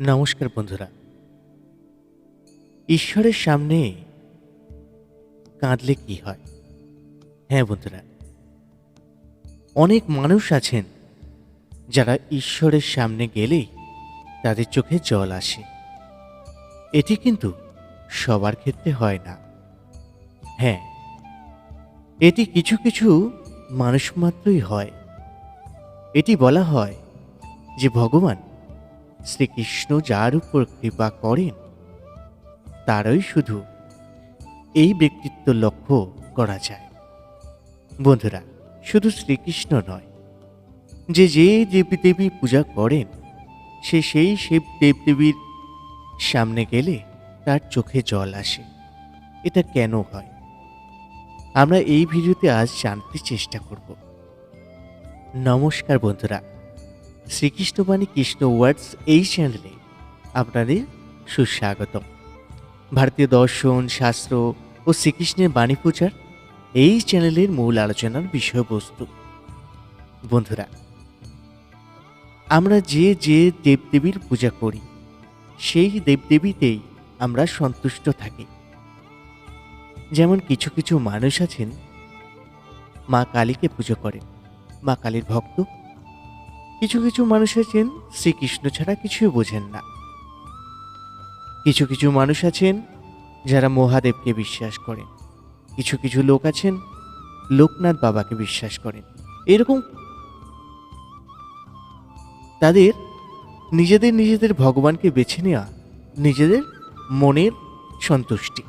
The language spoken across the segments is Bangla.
নমস্কার বন্ধুরা। ঈশ্বরের সামনে কাঁদলে কি হয়? হ্যাঁ বন্ধুরা, অনেক মানুষ আছেন যারা ঈশ্বরের সামনে গেলেই তাদের চোখে জল আসে। এটি কিন্তু সবার ক্ষেত্রে হয় না। হ্যাঁ এটি কিছু কিছু মানুষ মাত্রই হয়। এটি বলা হয় যে ভগবান শ্রীকৃষ্ণ যার উপর কৃপা করেন, তারই শুধু এই ব্যক্তিত্ব লক্ষ্য করা যায়। বন্ধুরা, শুধু শ্রীকৃষ্ণ নয়, যে যে দেবদেবী পূজা করেন, সে সেই শিব দেবদেবীর সামনে গেলে তার চোখে জল আসে। এটা কেন হয়? আমরা এই ভিডিওতে আজ জানতে চেষ্টা করব। নমস্কার বন্ধুরা। শ্রীকৃষ্ণবাণী কৃষ্ণ ওয়ার্ডস এই চ্যানেলে আপনাদের সুস্বাগতম। ভারতীয় দর্শন, শাস্ত্র ও শ্রীকৃষ্ণের বাণী পূজার এই চ্যানেলের মূল আলোচনার বিষয়বস্তু। বন্ধুরা, আমরা যে যে দেবদেবীর পূজা করি, সেই দেবদেবীতেই আমরা সন্তুষ্ট থাকি। যেমন কিছু কিছু মানুষ আছেন, মা কালীকে পুজো করেন। মা কালীর ভক্ত কিছু কিছু মানুষ আছেন, শ্রীকৃষ্ণ ছাড়া কিছুই বোঝেন না। কিছু কিছু মানুষ আছেন, যারা মহাদেবকে বিশ্বাস করেন। কিছু কিছু লোক আছেন, লোকনাথ বাবাকে বিশ্বাস করেন। এরকম তাদের নিজেদের নিজেদের ভগবানকে বেছে নেওয়া নিজেদের মনের সন্তুষ্টি।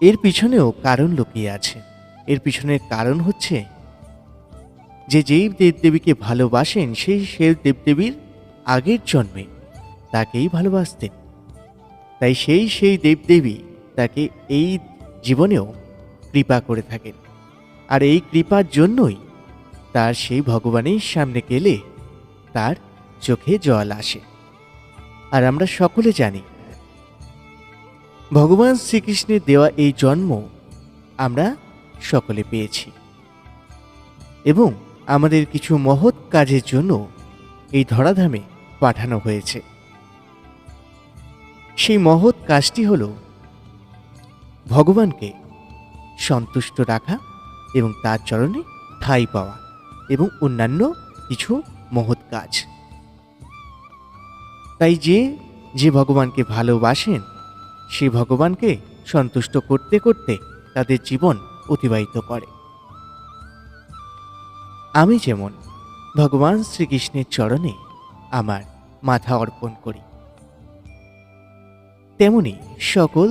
এর পিছনেও কারণ লুকিয়ে আছে। এর পিছনের কারণ হচ্ছে যে যেই দেবদেবীকে ভালোবাসেন, সেই সে দেবদেবীর আগের জন্মে তাকেই ভালোবাসতেন। তাই সেই সেই দেবদেবী তাকে এই জীবনেও কৃপা করে থাকেন। আর এই কৃপার জন্যই তার সেই ভগবানের সামনে গেলে তার চোখে জল আসে। আর আমরা সকলে জানি, ভগবান শ্রীকৃষ্ণের দেওয়া এই জন্ম আমরা সকলে পেয়েছি। এবং আমাদের কিছু মহৎ কাজের জন্য এই ধরাধামে পাঠানো হয়েছে। সেই মহৎ কাজটি হল ভগবানকে সন্তুষ্ট রাখা এবং তার চরণে ঠাঁই পাওয়া এবং অন্যান্য কিছু মহৎ কাজ। তাই যে যে ভগবানকে ভালোবাসেন, সে ভগবানকে সন্তুষ্ট করতে করতে তাদের জীবন অতিবাহিত করে। আমি যেমন ভগবান শ্রীকৃষ্ণের চরণে আমার মাথা অর্পণ করি, তেমনি সকল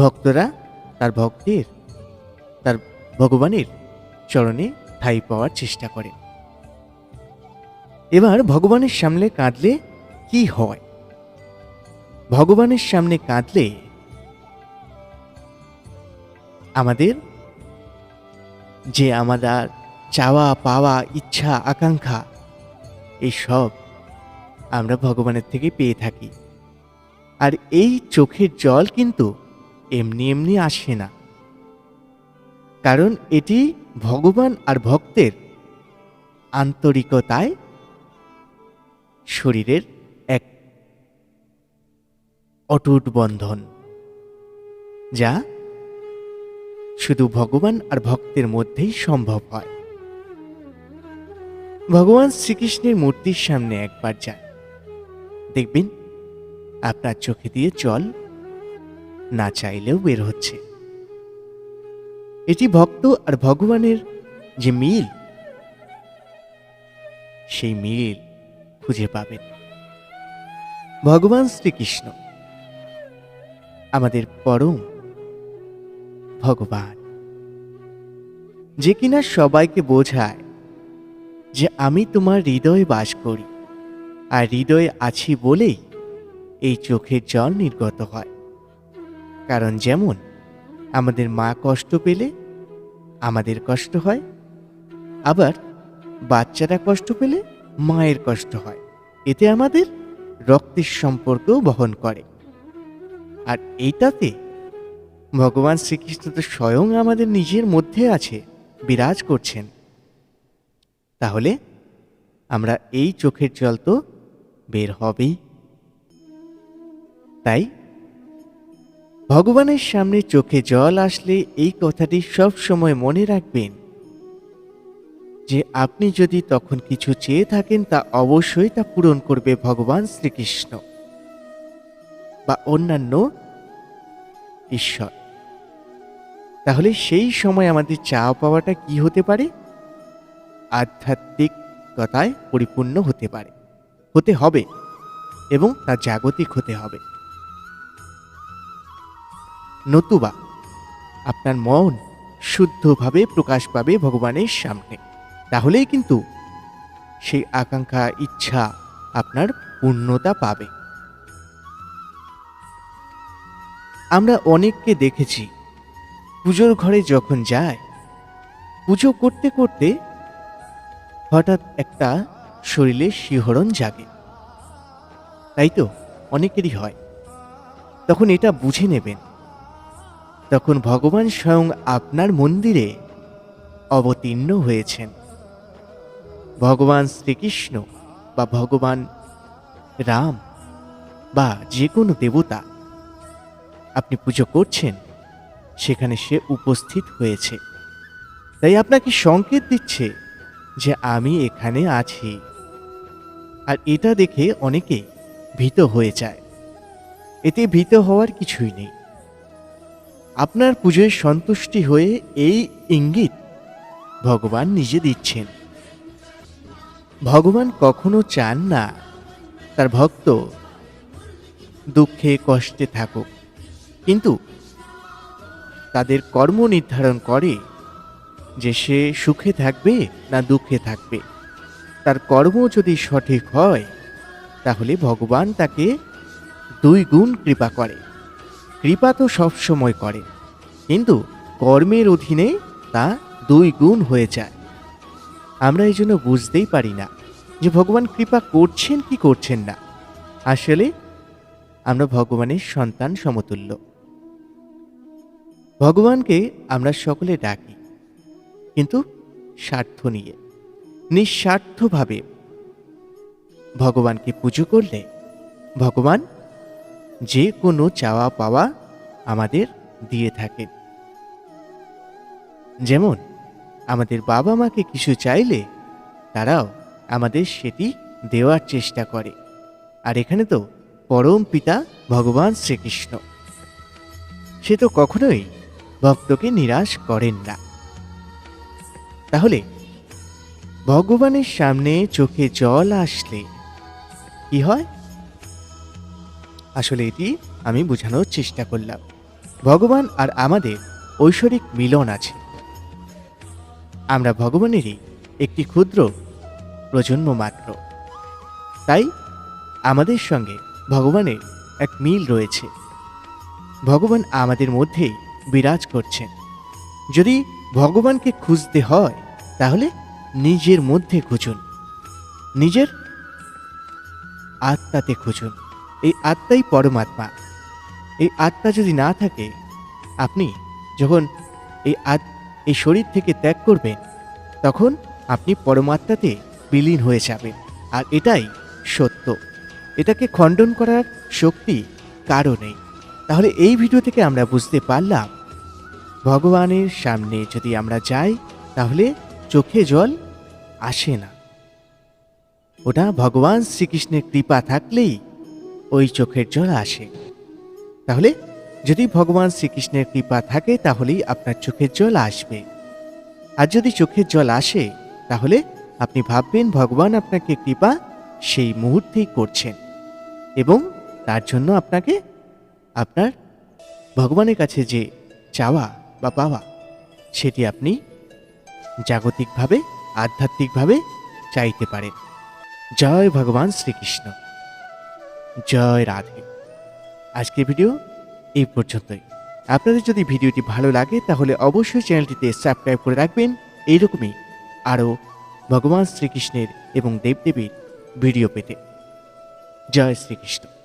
ভক্তরা তার ভক্তের, তার ভগবানের চরণে ঠাই পাওয়ার চেষ্টা করে। এবার ভগবানের সামনে কাঁদলে কি হয়? ভগবানের সামনে কাঁদলে আমাদের যে আমাদের চাওয়া, পাওয়া, ইচ্ছা, আকাঙ্ক্ষা এই সব আমরা ভগবানের থেকে পেয়ে থাকি। আর এই চোখের জল কিন্তু এমনি এমনি আসে না। কারণ এটি ভগবান আর ভক্তের আন্তরিকতায় শরীরের এক অটুট বন্ধন, যা শুধু ভগবান আর ভক্তের মধ্যেই সম্ভব হয়। ভগবান শ্রীকৃষ্ণের মূর্তির সামনে একবার যান। দেখবেন আপনার চোখে দিয়ে জল না চাইলেও বের হচ্ছে। এটি ভক্ত আর ভগবানের যে মিল, সেই মিল খুঁজে পাবেন। ভগবান শ্রীকৃষ্ণ, আমাদের পরম ভগবান। যে কিনা সবাইকে বোঝায় যে আমি তোমার হৃদয়ে বাস করি, আর হৃদয়ে আছি বলেই এই চোখের জল নির্গত হয়। কারণ যেমন আমাদের মা কষ্ট পেলে আমাদের কষ্ট হয়, আবার বাচ্চারা কষ্ট পেলে মায়ের কষ্ট হয়। এতে আমাদের রক্তের সম্পর্কও বহন করে। আর এইটাতে ভগবান শ্রীকৃষ্ণ তো স্বয়ং আমাদের নিজের মধ্যে আছে, বিরাজ করছেন। তাহলে আমরা এই চোখের জল তো বের হবেই। তাই ভগবানের সামনে চোখে জল আসলে এই কথাটি সব সময় মনে রাখবেন যে আপনি যদি তখন কিছু চেয়ে থাকেন তা অবশ্যই তা পূরণ করবে ভগবান শ্রীকৃষ্ণ বা অন্যান্য ঈশ্বর। তাহলে সেই সময় আমাদের চা পাওয়াটা কি হতে পারে? আধ্যাত্মিকতায় পরিপূর্ণ হতে পারে, হতে হবে এবং তা জাগতিক হতে হবে। নতুবা, আপনার মন শুদ্ধভাবে প্রকাশ পাবে ভগবানের সামনে। তাহলেই কিন্তু সেই আকাঙ্ক্ষা, ইচ্ছা আপনার পূর্ণতা পাবে। আমরা অনেককে দেখেছি, পুজোর ঘরে যখন যায়, পুজো করতে করতে হঠাৎ একটা শরীরে শিহরণ জাগে। তাই তো, অনেকেরই হয়। তখন এটা বুঝে নেবেন। তখন ভগবান স্বয়ং আপনার মন্দিরে অবতীর্ণ হয়েছেন। ভগবান শ্রীকৃষ্ণ বা ভগবান রাম বা যে কোনো দেবতা আপনি পুজো করছেন, সেখানে সে উপস্থিত হয়েছে। তাই আপনাকে সংকেত দিচ্ছে যে আমি এখানে আছি। আর এটা দেখে অনেকে ভীত হয়ে যায়। এতে ভীত হওয়ার কিছুই নেই। আপনার পুজোয় সন্তুষ্টি হয়ে এই ইঙ্গিত ভগবান নিজে দিচ্ছেন। ভগবান কখনো চান না তার ভক্ত দুঃখে, কষ্টে থাকুক। কিন্তু তাদের কর্ম নির্ধারণ করে যে সে সুখে থাকবে না দুঃখে থাকবে। তার কর্ম যদি সঠিক হয়, তাহলে ভগবান তাকে দুই গুণ কৃপা করে। কৃপা তো সবসময় করে, কিন্তু কর্মের অধীনে তা দুই গুণ হয়ে যায়। আমরা এই জন্য বুঝতেই পারি না যে ভগবান কৃপা করছেন কি করছেন না। আসলে আমরা ভগবানের সন্তান সমতুল্য। ভগবানকে আমরা সকলে ডাকি। কিন্তু স্বার্থ নিয়ে, নিঃস্বার্থভাবে ভগবানকে পুজো করলে ভগবান যে কোনো চাওয়া পাওয়া আমাদের দিয়ে থাকেন। যেমন আমাদের বাবা মাকে কিছু চাইলে তারাও আমাদের সেটি দেওয়ার চেষ্টা করে। আর এখানে তো পরম পিতা ভগবান শ্রীকৃষ্ণ। সে তো কখনোই ভক্তকে নিরাশ করেন না। তাহলে? ভগবানের সামনে চোখে জল আসলে কি হয়? আসলে এটি আমি বোঝানোর চেষ্টা করলাম। ভগবান আর আমাদের ঐশ্বরিক মিলন আছে। আমরা ভগবানেরই একটি ক্ষুদ্র প্রজন্ম মাত্র। তাই আমাদের সঙ্গে ভগবানের এক মিল রয়েছে। ভগবান আমাদের মধ্যেই বিরাজ করছেন। যদি ভগবানকে খুঁজতে হয় তাহলে নিজের মধ্যে খুঁজুন। নিজের আত্মাতে খুঁজুন। এই আত্মাই পরমাত্মা। এই আত্মা যদি না থাকে, আপনি যখন এই আত, এই শরীর থেকে ত্যাগ করবেন, তখন আপনি পরমাত্মাতে বিলীন হয়ে যাবেন। আর এটাই সত্য। এটাকে খণ্ডন করার শক্তি কারও নেই। তাহলে এই ভিডিও থেকে আমরা বুঝতে পারলাম, ভগবানের সামনে যদি আমরা যাই, তাহলে চোখে জল আসে না। ওটা ভগবান শ্রীকৃষ্ণের কৃপা থাকলেই ওই চোখের জল আসে। তাহলে যদি ভগবান শ্রীকৃষ্ণের কৃপা থাকে, তাহলেই আপনার চোখের জল আসবে। আর যদি চোখের জল আসে, তাহলে আপনি ভাববেন ভগবান আপনাকে কৃপা সেই মুহূর্তেই করছেন এবং তার জন্য আপনাকে আপনার ভগবানের কাছে যে চাওয়া বা পাওয়া, সেটি আপনি জাগতিকভাবে, আধ্যাত্মিকভাবে চাইতে পারেন। জয় ভগবান শ্রীকৃষ্ণ। জয় রাধে। আজকের ভিডিও এই পর্যন্তই। আপনাদের যদি ভিডিওটি ভালো লাগে, তাহলে অবশ্যই চ্যানেলটিতে সাবস্ক্রাইব করে রাখবেন। এইরকমই আরও ভগবান শ্রীকৃষ্ণের এবং দেবদেবীর ভিডিও পেতে। জয় শ্রীকৃষ্ণ।